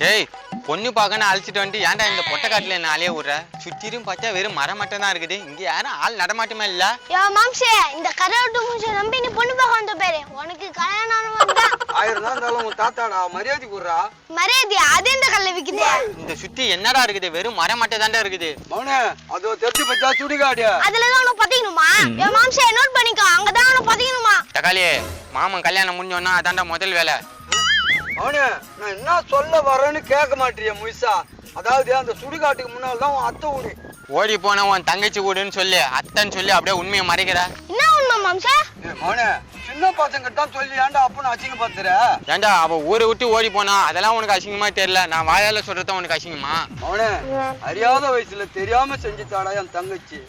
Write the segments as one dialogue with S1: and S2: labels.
S1: டேய் பொண்ணு பார்க்கணும் அழைச்சிட்டு வந்துட்டு ஏன்டா இந்த பொட்டை காட்டுல என்ன அலைய விடுற சுத்திரும் பார்த்தா வெறும் மரம் மட்டும் தான் இருக்குது. இங்க யாரும் ஆள் நடமாட்டமே இல்ல?
S2: யா மாம்சே இந்த கரோட்டு மூஞ்ச நம்பி நீ பொண்ணு பார்க்க வந்த பேரு. உனக்கு கல்யாணம் வந்தா
S3: ஆயிரம் தான் இருந்தாலும் உன் தாத்தாடா மரியாதை கூடுறா
S2: மரியாதை அது எந்த கல்ல விக்குது?
S1: இந்த சுத்தி என்னடா இருக்குது? வெறும் மரம் மட்டும் தான்டா இருக்குது.
S3: மௌனே அதோ தெரிஞ்சு பச்சா? சுடிகாடு.
S2: அதுலதான் உனக்கு பத்திக்கணுமா யா மாம்சே நோட் பண்ணிக்கோ. அங்கதான் உனக்கு பத்திக்கணுமா
S1: தக்காளி மாமன் கல்யாணம் முடிஞ்சோன்னா அதான்டா முதல் வேலை.
S3: மௌனே நான் என்ன சொல்ல வரேன்னு கேட்க மாட்டிய முயசா அதாவது அந்த சுடுகாட்டுக்கு முன்னால் தான் உன் அத்தை ஊரு.
S1: ஓடி போன உன் தங்கச்சி கூடுன்னு சொல்லி அத்தைன்னு சொல்லி அப்படியே உண்மையை மறைக்கிற.
S2: என்ன உண்மை மாம்சே?
S3: மௌனே சின்ன பசங்க தான் சொல்லி ஏன்டா அப்பன்னு அசிங்க பார்த்துற?
S1: ஏன்டா அவ ஊரை விட்டு ஓடி போனா அதெல்லாம் உனக்கு அசிங்கமா தெரியல. நான் வாயால சொல்றத உனக்கு அசிங்கமா.
S3: மௌனே அறியாத வயசுல தெரியாம செஞ்சுட்டாடா என் தங்கச்சி.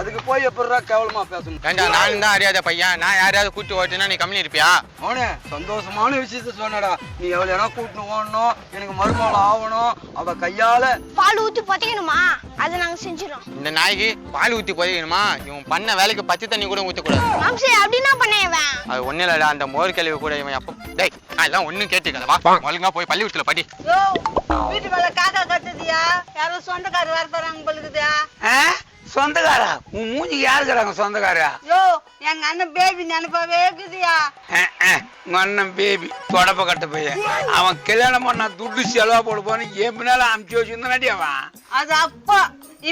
S3: அதுக்கு போய் எப்படிடா கேவலமா பேசணும்?
S1: ஏன்டா நானும் தான் அறியாத பையன். நான் யாரையாவது கூட்டி ஓட்டுனா நீ கம்மி இருப்பியா?
S3: மௌனே சந்தோஷமான விஷயத்த சொன்னடா. நீ எவ்வளவு இடம் கூட்டின்னு ஓடணும்? எனக்கு மருமகள் ஆகணும். அவ கையால
S2: பால் ஊத்தி பத்திக்கணுமா அதை நாங்க செஞ்சிடறோம்.
S1: இந்த நாய்க்கு பால் ஊத்தி போதிக்கணுமா? இவன் பண்ண வேலைக்கு பச்சை தண்ணி கூட ஊத்தக்கூடாது.
S2: மாம்சே அப்படின்னா பண்ணேன்
S1: அது ஒண்ணு இல்லடா அந்த மோர் கழிவு கூட இவன் எப்போ டேய் அதெல்லாம் ஒண்ணும் கேட்டுக்கல வா. ஒழுங்கா போய் பள்ளிக்கூடத்துல படி.
S4: யோ வீட்டு மேல காக்கா கத்துதியா யாரோ சொந்தக்காரர் வர போறாங்க பொழுதுதா?
S5: சொந்தக்காரா? உன் மூஞ்சிக்கு யாருக்கிறாங்க சொந்தக்காரா?
S4: யோ எங்க அண்ணன் பேபி நினைப்பாவே இருக்குதியா.
S5: உங்க அண்ணன் பேபி தொடப்ப கட்ட பையன். அவன் கல்யாணம் பண்ணா துட்டு செலவா போட போன்னு என் பின்னால அமுச்சு வச்சிருந்தாடி அவன்.
S4: அது அப்போ.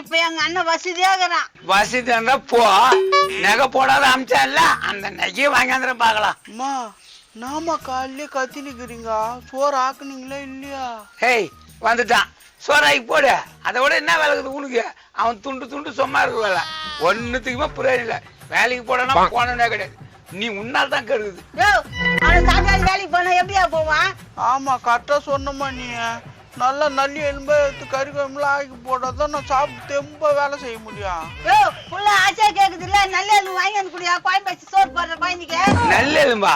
S4: இப்ப எங்க அண்ணன் வசதியாகிறான்
S5: வசதி இருந்தா போ. நகை போடாத அமிச்சால அந்த நகையை வாங்கியாந்திர பாக்கலாம்
S6: அம்மா நாம காலையிலே கத்தி நிக்கிறீங்க. சோறு ஆக்குனீங்களா இல்லையா?
S5: ஹேய் வந்துட்டான். சோறாக்கி போடு. அதை விட என்ன வேலை இருக்குது உனக்கு? அவன் துண்டு துண்டு சும்மா இருக்க வேலை ஒன்னுத்துக்குமே புரியல இல்லை. வேலைக்கு போடனா போனே கிடையாது. நீ உன்னால் தான்
S4: சாயங்காலம் வேலைக்கு போனா எப்படியா போவான்?
S6: ஆமா கரெக்டா சொன்னம்மா நீ. நல்லா நல்லி எலும்பு எடுத்து கறி குழம்புலாம் ஆக்கி போட்டாதான் நான் சாப்பிட்டு தெம்ப வேலை செய்ய முடியும்.
S4: யோ புள்ள ஆசையா கேக்குது இல்ல? நல்ல எலும்பு வாங்கி வந்து குடியா? கோயம் வச்சு சோறு போடுற குழந்தைக்கு
S5: நல்ல எலும்பா?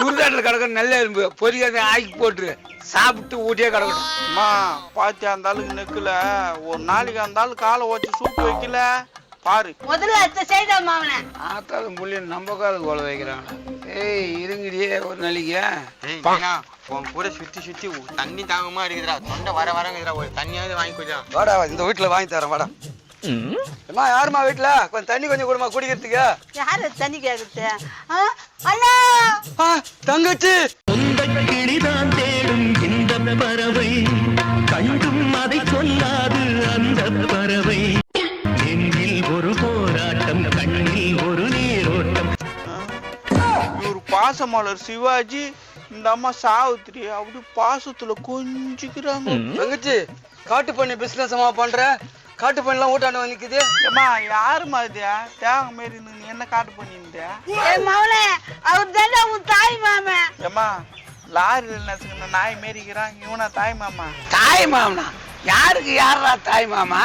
S5: சுடுகாட்டில் கிடக்கிற நல்ல எலும்பு பொரியாத ஆக்கி போட்டுரு. சாப்பிட்டு ஊட்டியே கிடக்கட்டும்.
S6: அம்மா பாத்தி அந்த ஆளுக்கு நெக்கல. ஒரு நாளைக்கு அந்த ஆளு காலை வச்சு சூப்பு வைக்கல. பாரு.
S4: முதல்ல அத்தை செய்தாமா அவனை.
S5: காலம் கோல வைக்கிறாங்க. ஏய் இருங்கடியே ஒரு நாளைக்கு.
S1: உன் கூட சுத்தி சுத்தி தண்ணி தாகமா இருக்குதுடா. தொண்டை வர வரங்குதுடா. ஒரு தண்ணியாவது வாங்கி கொடுறா
S3: வாடா இந்த வீட்டுல வாங்கி தரேன் வாடா. அம்மா யாரும்மா வீட்டுல கொஞ்சம் தண்ணி கொஞ்சம் கொடுமா குடிக்கிறதுக்கு.
S4: யாரு தண்ணி கேக்குறது? ஆ? அண்ணா!
S3: தங்கச்சி!
S7: கிளிதான் தேடும் இந்த பறவை. கண்டும் அதை சொல்லாது அந்த பறவை. நெஞ்சில் ஒரு போராட்டம் கண்ணில் ஒரு நீரோட்டம்.
S6: இவர் பாசமலர் சிவாஜி இந்த அம்மா சாவித்திரி அப்படி பாசத்துல கொஞ்சிக்கிறாங்க.
S3: தங்கச்சி காட்டு பண்ணி பிசினஸ் அம்மா பண்ற? காட்டு பண்ணிலாம் ஊட்டாண்ட வந்து நிக்குது.
S6: ஏம்மா யாரும்மா இது? தேங்க மாரி நீ என்ன காட்டு பண்ணியிருந்த
S4: ஏய் மவனே அவர் தானே உன் தாய் மாமன்.
S6: ஏம்மா லாரியில் நசுக்கின நாய் மாரிக்கிறான் இவனா தாய் மாமா?
S5: தாய் மாமனா? யாருக்கு யாரா தாய் மாமா?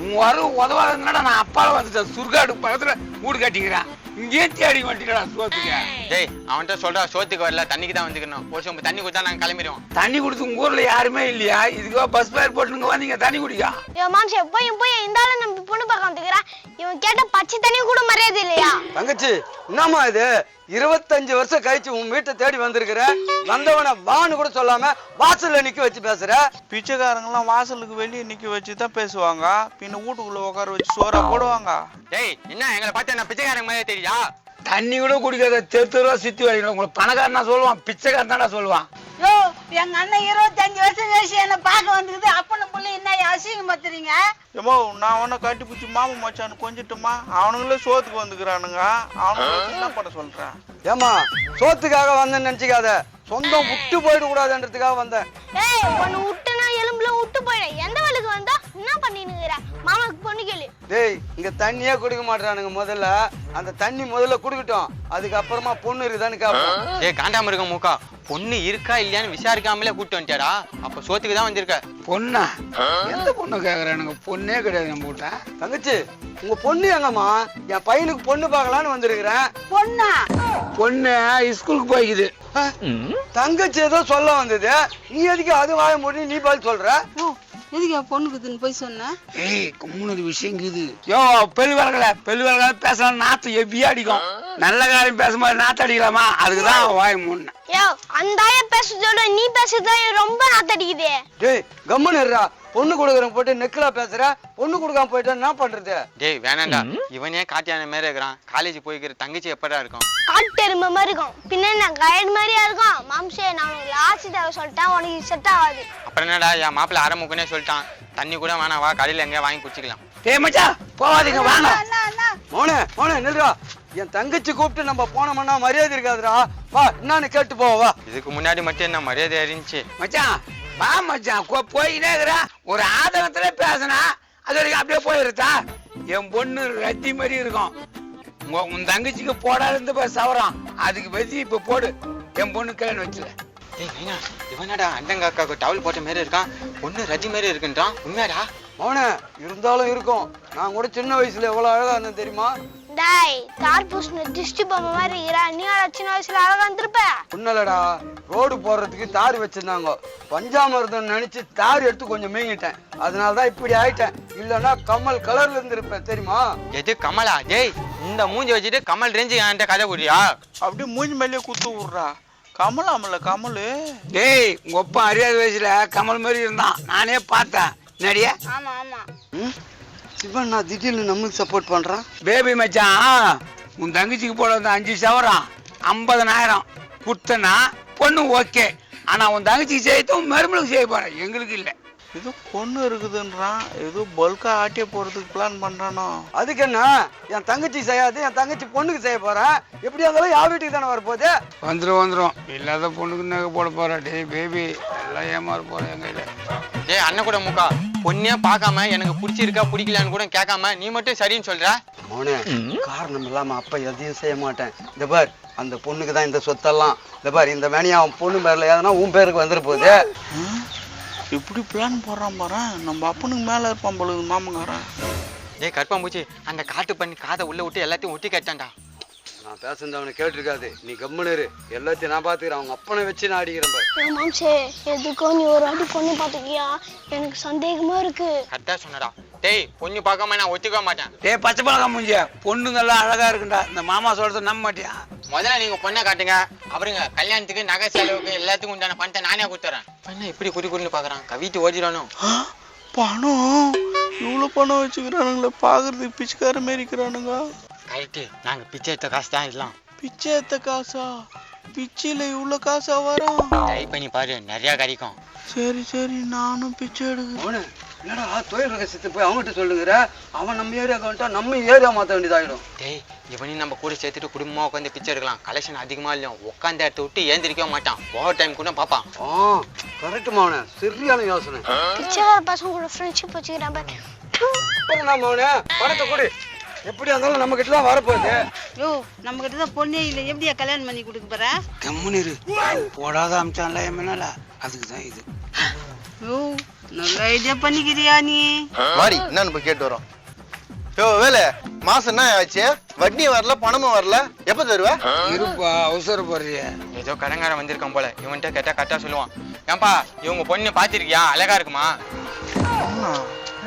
S5: உன் வரும் உதவாதனால நான் அப்பால வந்துட்டேன். சுருகாடு பக்கத்துல வீடு கட்டிக்கிறேன். இங்கேயே தேடி வந்துட்டா சோத்துக்க.
S1: டேய் அவன்கிட்ட சொல்றா சோத்துக்கு வரல தண்ணிக்கு தான் வந்துக்கணும். ஒரு சொம்பு தண்ணி கொடுத்தா நாங்க கிளம்பிடுவோம்.
S5: தண்ணி குடிச்சு உங்க ஊர்ல யாருமே இல்லையா? இதுக்கோ பஸ் பேர் போட்டுங்க வந்தீங்க தண்ணி குடிக்கா?
S2: யோ மாம்சே போய் போய் இந்த ஆளை நம்பி பொண்ணு பார்க்க வந்துக்கிறான் இவன் கேட்ட பச்சை தண்ணி கூட மரியாதை இல்லையா?
S3: தங்கச்சி என்னம்மா இது? இருபத்தஞ்சு வருஷம் கழிச்சு உன் வீட்டை தேடி வந்திருக்கிற வந்தவனை வான்னு கூட சொல்லாம வாசல்ல நிக்க வச்சு பேசுற?
S6: பிச்சைக்காரங்கெல்லாம் வாசலுக்கு வெளியே நிக்க வச்சு தான் பேசுவாங்க. பின்ன வீட்டுக்குள்ள உட்கார வச்சு சோறா போடுவாங்க.
S1: டேய் என்ன எங்களை பார்த்தா என்ன பிச்சைக்காரங்க மாதிரி தெரியா
S5: தண்ணி கூட குடிக்காத தெரு தெருவா சுத்தி வரீங்களா உங்களுக்கு பணக்காரனா சொல்லுவான் பிச்சைக்காரன் தானே சொல்லுவான்.
S4: யோ எங்க அண்ணன் இருபத்தஞ்சு வருஷம் கழிச்சு என்ன பார்க்க வந்துக்குது அப்பன புள்ள என்ன அசிங்கம் பத்துறீங்க
S6: ஏமோ நான் உன்னை கட்டி பிடிச்சி மாமா மச்சான்னு கொஞ்சிட்டுமா? அவனுங்களே சோத்துக்கு வந்துக்கிறானுங்க. அவனுங்களுக்கு என்ன பண்ண சொல்றேன்?
S3: ஏமா சோத்துக்காக வந்தேன்னு நினைச்சுக்காத. சொந்தம் விட்டு போயிட கூடாதுன்றதுக்காக வந்தேன்.
S2: ஏய் ஒன்னு விட்டுனா எலும்புல விட்டு போயிடும் எந்த வேலைக்கு வந்தா என்ன பண்ணினுங்கிற மாமாக்கு பொண்ணு கேளு.
S3: டேய் இங்க தண்ணியே குடிக்க மாட்டானுங்க முதல்ல. அந்த தண்ணி முதல்ல குடிக்கட்டும். அதுக்கப்புறமா பொண்ணு இருக்குதான்னு கேட்போம்
S1: டேய் காண்டாம இருக்க மூக்கா. பொண்ணு இருக்கா இல்லையான்னு விசாரிக்காமலே கூட்டு வந்துட்டாரா அப்ப சோத்துக்கு தான் வந்திருக்க.
S5: பொண்ணா? எந்த பொண்ணு கேக்குறானுங்க பொண்ணே கிடையாது நம்ம வீட்டை
S3: தங்கச்சி உங்க பொண்ணு எங்கம்மா? என் பையனுக்கு பொண்ணு பார்க்கலான்னு வந்திருக்கிறேன்
S4: பொண்ணா?
S5: பொண்ணு ஸ்கூலுக்கு போய்க்குது.
S3: தங்கச்சி ஏதோ சொல்ல வந்தது. நீ எதுக்கு அது வாய முடியும் நீ பதில் சொல்ற?
S4: எதுக்கு பொண்ணுக்குதுன்னு போய் சொன்ன?
S5: ஏய் கும்முனது விஷயம் இருக்குது யோ பெல் வளர்க்கல பெல் வளர்க்கல பேசலாம் நாத்து எவ்வியா அடிக்கும். நல்ல காரியம் பேசும்போது நாத்து அடிக்கலாமா? அதுக்கு தான் வாய் முன்ன
S2: யோ அந்த ஆயா பேசுறதோட நீ எனக்கு ரொம்ப நாத்தடிக்குது
S3: டேய் கம்முன்னு இருடா. பொண்ணு கொடுக்குறவங்க போட்டு நெக்கிலா பேசுற பொண்ணு கொடுக்காம போயிட்டா என்ன பண்றது?
S1: டேய் வேணாண்டா. இவனே காட்டியான மாதிரி இருக்கிறான்? காலேஜ் போய்க்கிற தங்கச்சி எப்படா இருக்கும்?
S2: காட்டு எருமை மாதிரி இருக்கும். பின்ன என்ன கயடு மாதிரியா இருக்கும். மாம்சே நான் உனக்கு லாஸ்ட் தடவை சொல்லிட்டேன் உனக்கு செட் ஆகாது.
S1: அப்புறம் என்னடா என் மாப்பிள்ள ஆரம்பக்குனே சொல்லிட்டான். தண்ணி கூட வேணாம் வா கடையில் எங்கேயா வாங்கி குடிச்சிக்கலாம்.
S5: டேய் மச்சான் போவாதீங்க வாங்க.
S4: அண்ணா அண்ணா.
S3: மோனே மோனே நில்றா. என் தங்கச்சி கூப்பிட்டு நம்ம போனோம்னா மரியாதை இருக்காதுடா. வா என்னன்னு கேட்டு போவா வா.
S1: இதுக்கு முன்னாடி மட்டும் என்ன மரியாதை இருந்துச்சு?
S5: மச்சான் வா மச்சான் கொ- போயினே இருக்கிற ஒரு ஆதங்கத்துல பேசினா அது வரைக்கும் அப்படியே போயிருத்தா? என் பொண்ணு ரத்தி மாதிரி இருக்கும். உன் தங்கச்சிக்கு போடாது இருந்து போய் சவரம் அதுக்கு வச்சு இப்ப போடு. என் பொண்ணு கல்யாணம் வச்சுல
S1: ஏய் நைனா இவனடா அண்டங்காக்காக்கு டவல் போட்ட மாதிரி இருக்கான்? பொண்ணு ரஜி மாதிரி இருக்குன்றான். உண்மையாடா?
S3: மோனே இருந்தாலும் இருக்கும். நான் கூட சின்ன வயசுல எவ்வளவு அழகா இருந்தேன் தெரியுமா?
S2: டேய் தார் பூசின திஷ்டி பொம்மை மாதிரி இருக்கிற. நீ சின்ன வயசுல அழகா இருந்திருப்ப
S3: ஒண்ணுலடா ரோடு போடுறதுக்கு தார் வச்சிருந்தாங்க. பஞ்சாமிர்தம் நினைச்சு தார் எடுத்து கொஞ்சம் மேங்கிட்டேன் அதனால தான் இப்படி ஆயிட்டேன். இல்லைன்னா கமல் கலர்ல இருந்திருப்பேன் தெரியுமா?
S1: எது கமலா? டேய் இந்த மூஞ்சி வச்சுட்டு கமல் ரேஞ்சு என்கிட்ட கதை கூடியா
S6: அப்படியே மூஞ்சி மேலேயே குத்து விட்றா. கமலாமல்ல கமலு.
S5: டேய் உங்க அப்பா அறியாத வயசுல கமல் மாதிரி இருந்தான். நானே பார்த்தேன். நடிய
S4: ஆமா ஆமா?
S3: சிவன் நான் திடீர்னு நம்மளுக்கு சப்போர்ட் பண்றான்
S5: பேபி மச்சான் உன் தங்கச்சிக்கு போட வந்த அஞ்சு சவரம் ஐம்பதனாயிரம். கொடுத்தனா பொண்ணு ஓகே ஆனா உன் தங்கச்சிக்கு செய்யட்டும் மருமலுக்கு செய்ய போறேன். எங்களுக்கு இல்லை.
S6: ஏதோ பொண்ணு இருக்குதுன்றான். ஏதோ பல்கா ஆட்டிய போறதுக்கு பிளான் பண்றானோ.
S3: அதுக்கு என்ன? என் தங்கச்சி செய்யாது என் தங்கச்சி பொண்ணுக்கு செய்ய போறேன் எப்படியா இருந்தாலும் யா வீட்டுக்கு தானே வரப்போகுது?
S5: வந்துடும் வந்துடும் இல்லாத பொண்ணுக்கு நகை போட போறா? டேய் பேபி எல்லாம் ஏமாற போறேன் எங்க
S1: டேய் அண்ணன் கூட முக்கா. பொண்ணே பார்க்காம எனக்கு பிடிச்சிருக்கா பிடிக்கலான்னு கூட கேட்காம நீ மட்டும் சரின்னு சொல்ற?
S3: மோனே காரணம் இல்லாம அப்ப எதையும் செய்ய மாட்டேன். இந்த பார் அந்த பொண்ணுக்கு தான் இந்த சொத்தெல்லாம். இந்த பார் இந்த வேணியா அவன் பொண்ணு பேர்ல ஏதனா உன் பேருக்கு வந்துட போகுது.
S6: இப்படி பிளான் போடுறான் பாரு. நம்ம அப்பனுக்கு மேல இருப்பான் பொழுது மாமங்காரன்
S1: டேய் கருப்பாம்பூச்சி அந்த காட்டு பண்ணி காதை உள்ள விட்டு எல்லாத்தையும் ஒட்டி கட்டான்டா
S3: நான் பேசுனது அவனை கேட்டிருக்காது. நீ கம்முனு இரு. எல்லாத்தையும் நான் பாத்துக்கிறேன் அவங்க அப்பனை வச்சு நான் அடிக்கிறேன்
S2: மாம்சே எதுக்கோ நீ ஒரு வாட்டி பொண்ணு பாத்துக்கியா எனக்கு சந்தேகமா இருக்கு.
S1: கரெக்டா சொன்னடா. டேய் பொண்ணு பார்க்காம நான் ஒத்துக்க மாட்டேன்.
S5: டேய் பச்சை பழக்கம் மூஞ்சிய. பொண்ணுங்கெல்லாம் அழகா இருக்குண்டா. இந்த மாமா சொல்றது நம்ப மாட்டியா?
S1: முதல்ல நீங்க பொண்ணை காட்டுங்க. அப்புறங்க கல்யாணத்துக்கு நகை செலவுக்கு எல்லாத்துக்கும் உண்டான பணத்தை நானே கொடுத்துறேன். என்ன இப்படி குறி குறின்னு பாக்குறான். கவித்து ஓடிடணும்.
S6: ஆ, பணம்? இவ்வளவு பணம் வச்சுக்கிறானுங்களே. பாக்குறதுக்கு பிச்சைக்கார மாரி இருக்கிறானுங்க.
S1: கரெக்டு. நாங்க பிச்சை எடுத்த காசு தான் இதெல்லாம்.
S6: பிச்சை எடுத்த காசா? பிச்சையில இவ்வளவு காசா வரும்?
S1: ட்ரை பண்ணி பாரு நிறைய கிடைக்கும்.
S6: சரி சரி நானும் பிச்சை எடுக்கிறேன்.
S3: என்னடா தொழில் ரகசியத்தை போய் அவன்கிட்ட சொல்லுங்கிற? அவன் நம்ம ஏரியா வந்துட்டா நம்ம ஏரியா மாத்த வேண்டியதாயிடும்.
S1: டேய் இவனையும் நம்ம கூட சேர்த்துட்டு குடும்பமா உட்காந்து பிச்சை எடுக்கலாம். கலெக்ஷன் அதிகமா இல்லையா உட்காந்து இடத்த விட்டு ஏந்திரிக்கவே மாட்டான். ஓவர் டைம் கூட பார்ப்பான்.
S3: ஆ கரெக்ட் மவனே சரியான யோசனை.
S2: பிச்சைக்கார பசங்க கூட ஃப்ரெண்ட்ஷிப் வச்சுக்கிறேன் பாரு
S3: அப்புறம் நான் மவனே பணத்தை கொடு. எப்படி இருந்தாலும் நம்ம கிட்ட தான் வரப்போகுது.
S4: யோ நம்ம கிட்ட தான் பொண்ணே இல்லை. எப்படியா கல்யாணம் பண்ணி கொடுக்க போற?
S5: கம்முன்னு இரு. போடாத அமிச்சான்ல என் மேல அதுக்கு தான் இது.
S4: யோ நல்ல ஐடியா பண்ணிக்கிறியா நீ?
S8: மாடி என்னன்னு போய் கேட்டு வரோம். யோ வேலை மாசம் என்ன ஆச்சு? வட்டி வரல பணமும் வரல. எப்ப தருவ?
S5: இருப்பா அவசரப்படுறிய.
S1: ஏதோ கடங்காரன் வந்திருக்கான் போல. இவன்கிட்ட கேட்டா கரெக்டா சொல்லுவான். ஏன்பா இவங்க பொண்ணு பாத்திருக்கியா அழகா இருக்குமா?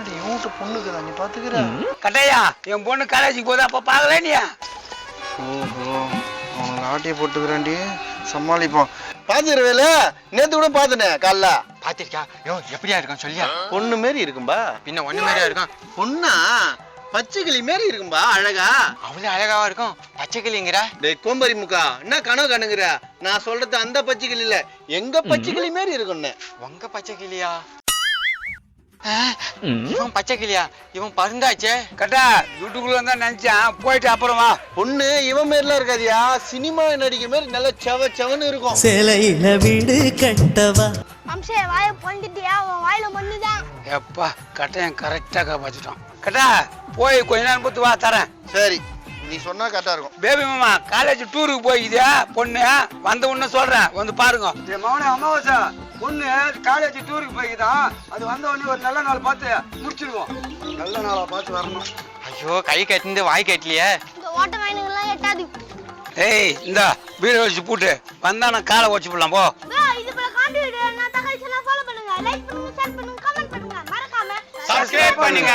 S6: என்னடி இவன்கிட்ட பொண்ணுக்குதா நீ பாத்துக்கிற?
S5: கட்டையா என் பொண்ணு காலேஜுக்கு போதா அப்ப பாக்கல நீ?
S6: ஓஹோ அவனுக்கு ஆட்டிய போட்டுக்கிறான்டி. சமாளிப்போம்.
S8: பாத்துரு வேலை நேத்து கூட பாத்துனே காலைல.
S1: பாத்திருக்கியா? யோ எப்படியா இருக்கான் சொல்லியா?
S8: பொண்ணு மாரி இருக்கும்பா.
S1: பின்ன ஒண்ணு மாதிரியா இருக்கான்
S8: பொண்ணா? பச்சை கிளி மாரி இருக்கும்பா அழகா.
S1: அவ்வளவு அழகாவா இருக்கும்? பச்சை கிளிங்கிற
S8: டேய் கோம்பரி முக்கா என்ன கனவு கணுங்குற? நான் சொல்றது அந்த பச்சை கிளி இல்ல எங்க பச்சை கிளி மாரி இருக்கும்னு.
S1: உங்க பச்சை கிளியா ஆ, இவன் பச்சை கிளியா? இவன் பருந்தாச்சே.
S5: கட்டா வீட்டுக்குள்ள இருந்தா நினைச்சான். போயிட்டு அப்புறம் வா.
S8: பொண்ணு இவன் மாரிலாம் இருக்காதியா? சினிமா நடிக்கிற மாதிரி நல்ல செவ செவன்னு இருக்கும்.
S7: சிலையில வீடு கட்டவா?
S2: மாம்சே வாயை பொழுந்துட்டியா உன் வாயில மண்ணுதான்.
S5: எப்பா கட்டையன் கரெக்டா காப்பாத்திட்டான். கட்டா போய் கொஞ்ச நேரம் பொறுத்து வா தரேன்.
S8: சரி நீ சொன்னா கரெக்டா இருக்கும்.
S5: பேபி மாமா காலேஜ் டூருக்கு போய்க்குதா பொண்ணு? வந்த உடனே சொல்றேன். வந்து பாருங்க.
S3: என் மவனே அமாவாசை. பொண்ணு காலேஜ் டூருக்கு போய்க்குதான் அது வந்த உடனே ஒரு நல்ல நாள் பார்த்து முடிச்சிடுவோம். நல்ல நாளா பார்த்து வரணும்.
S1: ஐயோ கை கட்டிந்து வாய் கட்டலையே.
S2: இந்த ஓட்ட வாயினுங்கெல்லாம் எட்டாது.
S5: ஏய் இந்த வீடு வச்சு பூட்டு. வந்தா நான் காலை வச்சு போடலாம் போ.
S2: இது போல காண்டி வீடியோ நான் தகவல் ஃபாலோ பண்ணுங்க லைக் பண்ணுங்க ஷேர் பண்ணுங்க கமெண்ட் பண்ணுங்க. சப்ஸ்கிரைப் பண்ணுங்க.